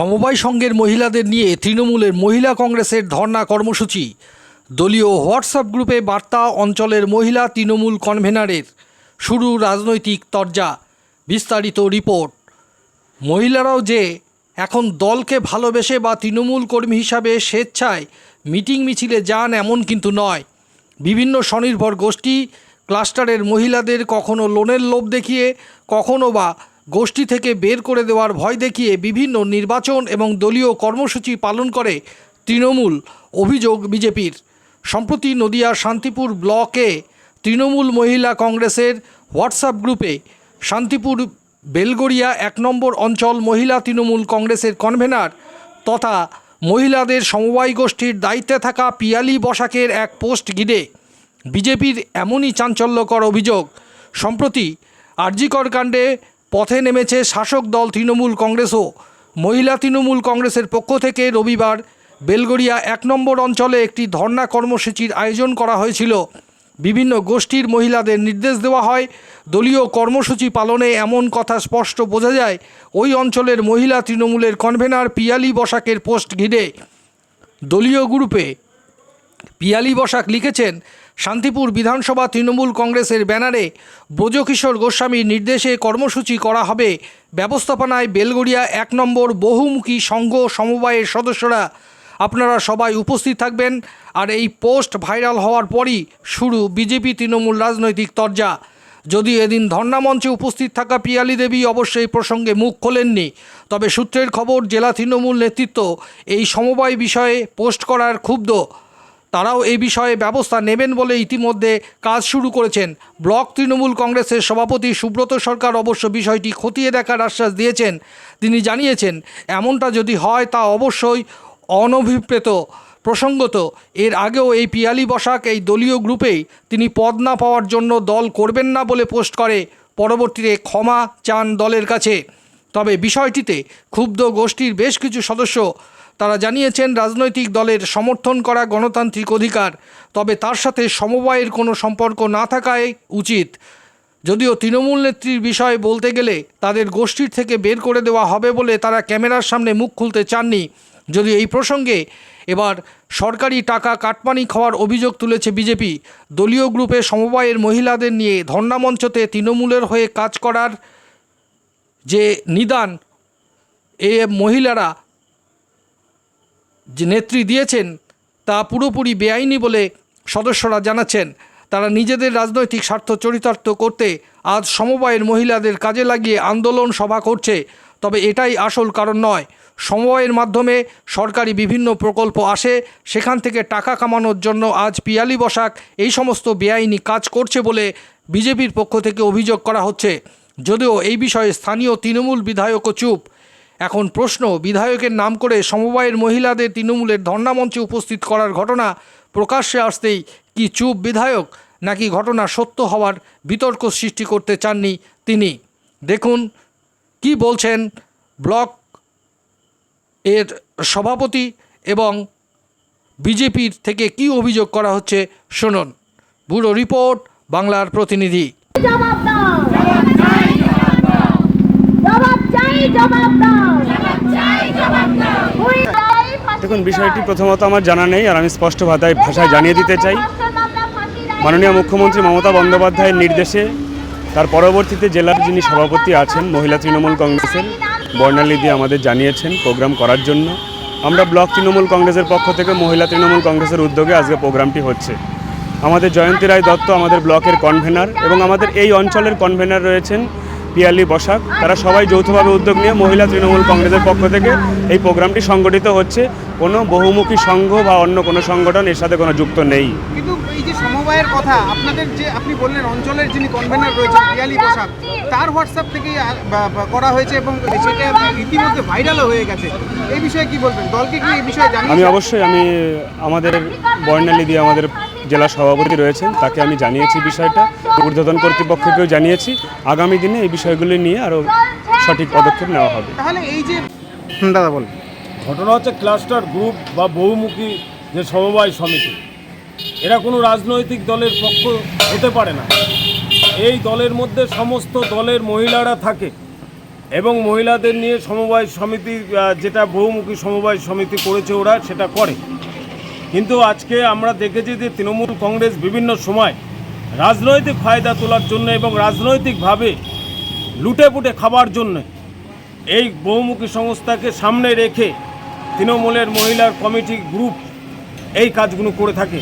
সমবায় সংঘের মহিলাদের নিয়ে তৃণমূলের মহিলা কংগ্রেসের ধর্না কর্মসূচি। দলীয় হোয়াটসঅ্যাপ গ্রুপে বার্তা, অঞ্চলের মহিলা তৃণমূল কনভেনারের শুরু রাজনৈতিক তরজা। বিস্তারিত রিপোর্ট। মহিলারাও যে এখন দলকে ভালোবেসে বা তৃণমূল কর্মী হিসাবে স্বেচ্ছায় মিটিং মিছিলে যান এমন কিন্তু নয়। বিভিন্ন স্বনির্ভর গোষ্ঠী, ক্লাস্টারের মহিলাদের কখনো লোনের লোভ দেখিয়ে, কখনো বা গোষ্ঠী থেকে বের করে দেওয়ার ভয় দেখিয়ে বিভিন্ন নির্বাচন এবং দলীয় কর্মসূচি পালন করে তৃণমূল অভিযোগ বিজেপির। সম্প্রতি নদিয়ার শান্তিপুর ব্লকে তৃণমূল মহিলা কংগ্রেসের হোয়াটসঅ্যাপ গ্রুপে শান্তিপুর বেলগড়িয়া এক নম্বর অঞ্চল মহিলা তৃণমূল কংগ্রেসের কনভেনার তথা মহিলাদের সমবায় গোষ্ঠীর দায়িত্বে থাকা পিয়ালি বসাকের এক পোস্ট ঘিরে বিজেপির এমনই চাঞ্চল্যকর অভিযোগ। সম্প্রতি আরজিকর কাণ্ডে পথে নেমেছে শাসক দল তৃণমূল কংগ্রেসও মহিলা তৃণমূল কংগ্রেসের পক্ষ থেকে রবিবার বেলগড়িয়া এক নম্বর অঞ্চলে একটি ধর্না কর্মসূচির আয়োজন করা হয়েছিল। বিভিন্ন গোষ্ঠীর মহিলাদের নির্দেশ দেওয়া হয়, দলীয় কর্মসূচি পালনে এমন কথা স্পষ্ট বোঝা যায়, ওই অঞ্চলের মহিলা তৃণমূলের কনভেনার পিয়ালি বসাকের পোস্ট ঘিরে। দলীয় গ্রুপে পিয়ালি বসাক লিখেছেন, শান্তিপুর বিধানসভা তৃণমূল কংগ্রেসের ব্যানারে ব্রজকিশোর গোস্বামীর নির্দেশে কর্মসূচি করা হবে। ব্যবস্থাপনায় বেলগড়িয়া এক নম্বর বহুমুখী সংঘ সমবায়ের সদস্যরা। আপনারা সবাই উপস্থিত থাকবেন আর এই পোস্ট ভাইরাল হওয়ার পরই শুরু বিজেপি তৃণমূল রাজনৈতিক তরজা। যদি এদিন ধর্ণা মঞ্চে উপস্থিত থাকা পিয়ালি দেবী অবশ্যই প্রসঙ্গে মুখ খোলেননি। তবে সূত্রের খবর, জেলা তৃণমূল নেতৃত্ব এই সমবায় বিষয়ে পোস্ট করার ক্ষুব্ধ। তারাও এই বিষয়ে ব্যবস্থা নেবেন বলে ইতিমধ্যে কাজ শুরু করেছেন। ব্লক তৃণমূল কংগ্রেসের সভাপতি সুব্রত সরকার অবশ্য বিষয়টি খতিয়ে দেখার আশ্বাস দিয়েছেন। তিনি জানিয়েছেন, এমনটা যদি হয় তা অবশ্যই অনভিপ্রেত, প্রসঙ্গত, এর আগেও এই পিয়ালি বসাক এই দলীয় গ্রুপেই তিনি পদ না পাওয়ার জন্য দল করবেন না বলে পোস্ট করে, পরবর্তীতে ক্ষমা চান দলের কাছে। তবে বিষয়টিতে ক্ষুব্ধ গোষ্ঠীর বেশ কিছু সদস্য তারা জানিয়েছেন রাজনৈতিক দলের সমর্থন করা গণতান্ত্রিক অধিকার, তবে তার সাথে সমবায়ের কোনো সম্পর্ক না থাকাই উচিত। যদিও তৃণমূল নেত্রীর বিষয়ে বলতে গেলে তাদের গোষ্ঠীর থেকে বের করে দেওয়া হবে বলে তারা ক্যামেরার সামনে মুখ খুলতে চাননি। যদিও এই প্রসঙ্গে এবার সরকারি টাকা কাটমানি খাওয়ার অভিযোগ তুলেছে বিজেপি। দলীয় গ্রুপে সমবায়ের মহিলাদের নিয়ে ধর্ণামঞ্চতে তৃণমূলের হয়ে কাজ করার যে নিদান, এ মহিলারা যে নেত্রী দিয়েছেন, তা পুরোপুরি বেআইনি বলে সদস্যরা জানাচ্ছেন। তারা নিজেদের রাজনৈতিক স্বার্থ চরিতার্থ করতে আজ সমবায়ের মহিলাদের কাজে লাগিয়ে আন্দোলন সভা করছে। তবে এটাই আসল কারণ নয়। সমবায়ের মাধ্যমে সরকারি বিভিন্ন প্রকল্প আসে, সেখান থেকে টাকা কামানোর জন্য আজ পিয়ালি বসাক এই সমস্ত বেআইনি কাজ করছে বলে বিজেপির পক্ষ থেকে অভিযোগ করা হচ্ছে। যদিও এই বিষয়ে স্থানীয় তৃণমূল বিধায়কও চুপ। এখন প্রশ্ন, বিধায়কের নাম করে সমবায়ের মহিলাদের তৃণমূলের ধর্ণামঞ্চে উপস্থিত করার ঘটনা প্রকাশ্যে আসতেই কি চুপ বিধায়ক, নাকি ঘটনা সত্য হওয়ার বিতর্ক সৃষ্টি করতে চাননি তিনি? দেখুন, কি বলছেন ব্লক এর সভাপতি এবং বিজেপির থেকে কি অভিযোগ করা হচ্ছে, শুনুন। ব্যুরো রিপোর্ট, বাংলার প্রতিনিধি। দেখুন, বিষয়টি প্রথমত আমার জানা নেই আর আমি স্পষ্ট ভাষায় ভাষায় জানিয়ে দিতে চাই। মাননীয় মুখ্যমন্ত্রী মমতা বন্দ্যোপাধ্যায়ের নির্দেশে তার পরবর্তীতে জেলার যিনি সভাপতি আছেন, মহিলা তৃণমূল কংগ্রেসের বর্ণালী দিয়ে আমাদের জানিয়েছেন প্রোগ্রাম করার জন্য। আমরা ব্লক তৃণমূল কংগ্রেসের পক্ষ থেকে মহিলা তৃণমূল কংগ্রেসের উদ্যোগে আজকে প্রোগ্রামটি হচ্ছে। আমাদের জয়ন্তী রায় দত্ত আমাদের ব্লকের কনভেনার এবং আমাদের এই অঞ্চলের কনভেনার রয়েছেন পিয়ালি বসাক। তারা সবাই যৌথভাবে উদ্যোগ নিয়ে মহিলা তৃণমূল কংগ্রেসের পক্ষ থেকে এই প্রোগ্রামটি সংগঠিত হচ্ছে। কোনো বহুমুখী সংঘ বা অন্য কোনো সংগঠন এর সাথে কোনো যুক্ত নেই। কিন্তু এই যে সমবায়ের কথা আপনাদের যে আপনি বললেন অঞ্চলের যিনি কনভেনার রয়েছেন পিয়ালি বসাক তার হোয়াটসঅ্যাপ থেকেই করা হয়েছে এবং সেটা ইতিমধ্যে ভাইরালও হয়ে গেছে। এই বিষয়ে কি বলবেন? দলকে কি এই বিষয়ে আমি অবশ্যই আমি আমাদের বর্ণালী দিয়ে আমাদের জেলা সভাপতি রয়েছেন তাকে আমি জানিয়েছি বিষয়টা। ঊর্ধ্বতন কর্তৃপক্ষকেও জানিয়েছি আগামী দিনে এই বিষয়গুলি নিয়ে আরও সঠিক পদক্ষেপ নেওয়া হবে। তাহলে এই যে দাদা বল ঘটনা হচ্ছে ক্লাস্টার গ্রুপ বা বহুমুখী যে সমবায় সমিতি। এরা কোনো রাজনৈতিক দলের পক্ষ হতে পারে না। এই দলের মধ্যে সমস্ত দলের মহিলারা থাকে এবং মহিলাদের নিয়ে সমবায় সমিতি যেটা বহুমুখী সমবায় সমিতি করেছে ওরা, সেটা করে। কিন্তু আজকে আমরা দেখেছি যে তৃণমূল কংগ্রেস বিভিন্ন সময় রাজনৈতিক ফায়দা তোলার জন্য এবং রাজনৈতিকভাবে লুটে পুটে খাবার জন্য এই বহুমুখী সংস্থাকে সামনে রেখে তৃণমূলের মহিলার কমিটি গ্রুপ এই কাজগুলো করে থাকে।